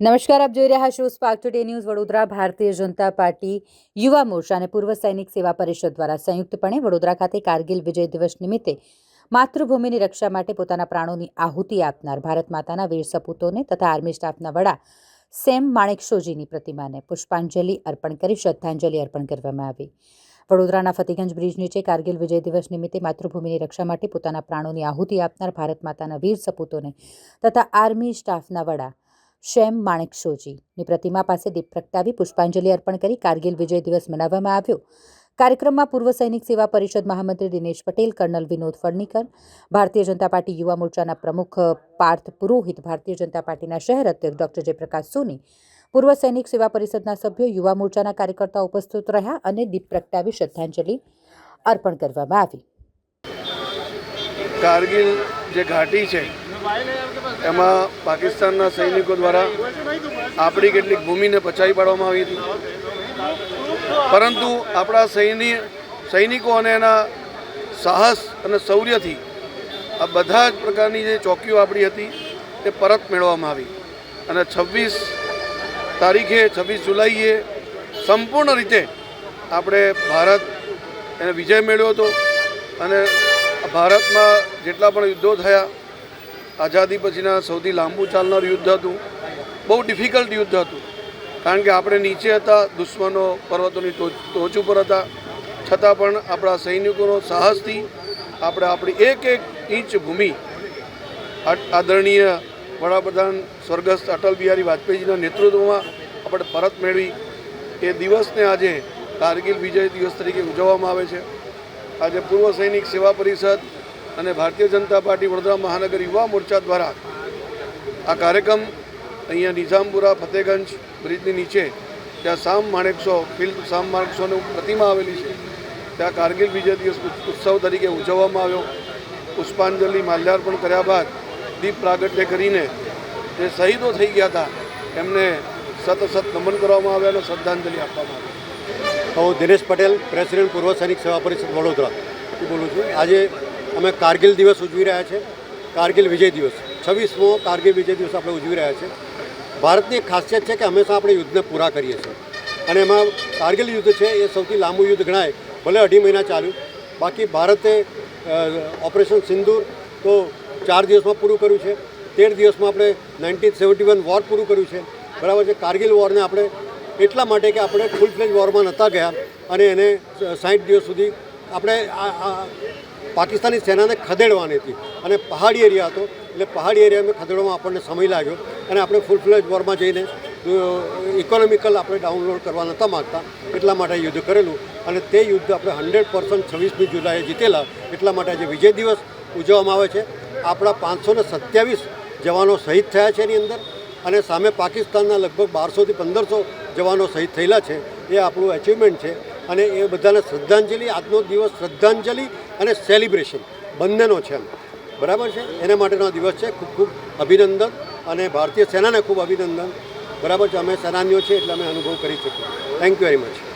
નમસ્કાર, આપ જોઈ રહ્યા છો સ્પાર્ક ટુડે ન્યૂઝ વડોદરા ભારતીય જનતા પાર્ટી યુવા મોરચા અને પૂર્વ સૈનિક સેવા પરિષદ દ્વારા સંયુક્તપણે વડોદરા ખાતે કારગિલ વિજય દિવસ નિમિત્તે માતૃભૂમિની રક્ષા માટે પોતાના પ્રાણોની આહુતિ આપનાર ભારત માતાના વીર સપૂતોને તથા આર્મી સ્ટાફના વડા સેમ માણેકશોજીની પ્રતિમાને પુષ્પાંજલિ અર્પણ કરી, શ્રદ્ધાંજલિ અર્પણ કરવામાં આવી. વડોદરાના ફતેગંજ બ્રિજ નીચે કારગિલ વિજય દિવસ નિમિત્તે માતૃભૂમિની રક્ષા માટે પોતાના પ્રાણોની આહુતિ આપનાર ભારત માતાના વીર સપૂતોને તથા આર્મી સ્ટાફના વડા શેમ માણેકશોજીની પ્રતિમા પાસે દીપ પ્રગટાવી પુષ્પાંજલિ અર્પણ કરી કારગિલ વિજય દિવસ મનાવવામાં આવ્યો. કાર્યક્રમમાં પૂર્વ સૈનિક સેવા પરિષદ મહામંત્રી દિનેશ પટેલ, કર્નલ વિનોદ ફડનીકર ભારતીય જનતા પાર્ટી યુવા મોરચાના પ્રમુખ પાર્થ પુરોહિત, ભારતીય જનતા પાર્ટીના શહેર અધ્યક્ષ ડોક્ટર જયપ્રકાશ સોની, પૂર્વ સૈનિક સેવા પરિષદના સભ્યો યુવા મોરચાના કાર્યકર્તાઓ ઉપસ્થિત રહ્યા અને દીપ પ્રગટાવી શ્રદ્ધાંજલિ અર્પણ કરવામાં આવી. કારગિલ જે ઘાટી છે, એમાં પાકિસ્તાનના સૈનિકો દ્વારા આપણી કેટલીક ભૂમિને પચાવી પાડવામાં આવી હતી. પરંતુ આપણા સૈનિ, સૈનિકો અને એના સાહસ અને શૌર્યથી આ બધા જ પ્રકારની જે ચોકીઓ આપણી હતી, તે પરત મેળવવામાં આવી. અને છવ્વીસ તારીખે, છવ્વીસ જુલાઈએ સંપૂર્ણ રીતે આપણે ભારત એને વિજય મેળવ્યો હતો. અને ભારતમાં જેટલા પણ યુદ્ધો થયા, આઝાદી પછીના સૌથી લાંબુ ચાલનાર યુદ્ધ હતું. બહુ ડિફિકલ્ટ યુદ્ધ હતું. કારણ કે આપણે નીચે હતા, દુશ્મનો પર્વતોની ટોચ ઉપર હતા. છતાં પણ આપણા સૈનિકોનો સાહસથી આપણે આપણી એક એક ઇંચ ભૂમિ આદરણીય વડાપ્રધાન સ્વર્ગસ્થ અટલ બિહારી વાજપેયીજીના નેતૃત્વમાં આપણે પરત મેળવી. એ દિવસને આજે કારગિલ વિજય દિવસ તરીકે ઉજવવામાં આવે છે. આજે પૂર્વ સૈનિક સેવા પરિષદ અને ભારતીય જનતા પાર્ટી વડોદરા મહાનગર યુવા મોરચા દ્વારા આ કાર્યક્રમ અહીંયા નિઝામપુરા ફતેગંજ બ્રિજની નીચે ત્યાં સામ માણેકસો ફિલ્મ સામ માણેકસોની પ્રતિમા આવેલી છે. ત્યાં કારગિલ વિજય દિવસ ઉત્સવ તરીકે ઉજવવામાં આવ્યો. પુષ્પાંજલિ માલ્યાર્પણ કર્યા બાદ દીપ પ્રાગટ્ય કરીને જે શહીદો થઈ ગયા હતા એમને સત સત નમન કરવામાં આવ્યા અને શ્રદ્ધાંજલિ આપવામાં આવી. હું દિનેશ પટેલ પ્રેસિડેન્ટ પૂર્વ સૈનિક સેવા પરિષદ વડોદરા. બોલું છું. આજે અમે કારગિલ દિવસ ઉજવી રહ્યા છે. કારગિલ વિજય દિવસ. છવ્વીસમો કારગિલ વિજય દિવસ આપણે ઉજવી રહ્યા છે. ભારતની ખાસિયત છે કે હંમેશા આપણે યુદ્ધને પૂરા કરીએ છીએ. અને એમાં કારગિલ યુદ્ધ છે એ સૌથી લાંબુ યુદ્ધ ગણાય. ભલે અઢી મહિના ચાલ્યું. બાકી ભારતે ઓપરેશન સિંદૂર તો ચાર દિવસમાં પૂરું કર્યું છે. તેર દિવસમાં આપણે નાઇન્ટીન સેવન્ટી વન વોર પૂરું કર્યું છે. બરાબર છે? કારગિલ વોરને આપણે એટલા માટે કે આપણે ફૂલ ફ્લેજ વોરમાં નહોતા ગયા અને એને સાઠ દિવસ સુધી આપણે પાકિસ્તાની સેનાને ખદેડવાની હતી અને પહાડી એરિયા હતો. એટલે પહાડી એરિયામાં ખદેડવામાં આપણને સમય લાગ્યો અને આપણે ફૂલ ફ્લેજ વોરમાં જઈને ઇકોનોમિકલ આપણે ડાઉનલોડ કરવા નહોતા માગતા. એટલા માટે યુદ્ધ કરેલું. અને તે યુદ્ધ આપણે હંડ્રેડ પર્સન્ટ છવ્વીસમી જુલાઈએ જીતેલા. એટલા માટે આજે વિજય દિવસ ઉજવવામાં આવે છે. આપણા પાંચસો ને સત્યાવીસ જવાનો શહીદ થયા છે એની અંદર. અને સામે પાકિસ્તાનના લગભગ બારસોથી પંદરસો જવાનો શહીદ થયેલા છે. એ આપણું અચિવમેન્ટ છે. અને એ બધાને શ્રદ્ધાંજલિ, આજનો દિવસ શ્રદ્ધાંજલિ અને સેલિબ્રેશન બંનેનો છે એમ. બરાબર છે? એના માટેનો દિવસ છે. ખૂબ ખૂબ અભિનંદન અને ભારતીય સેનાને ખૂબ અભિનંદન. બરાબર છે? અમે સેનાનીઓ છીએ એટલે અમે અનુભવ કરી શકીએ. Thank you very much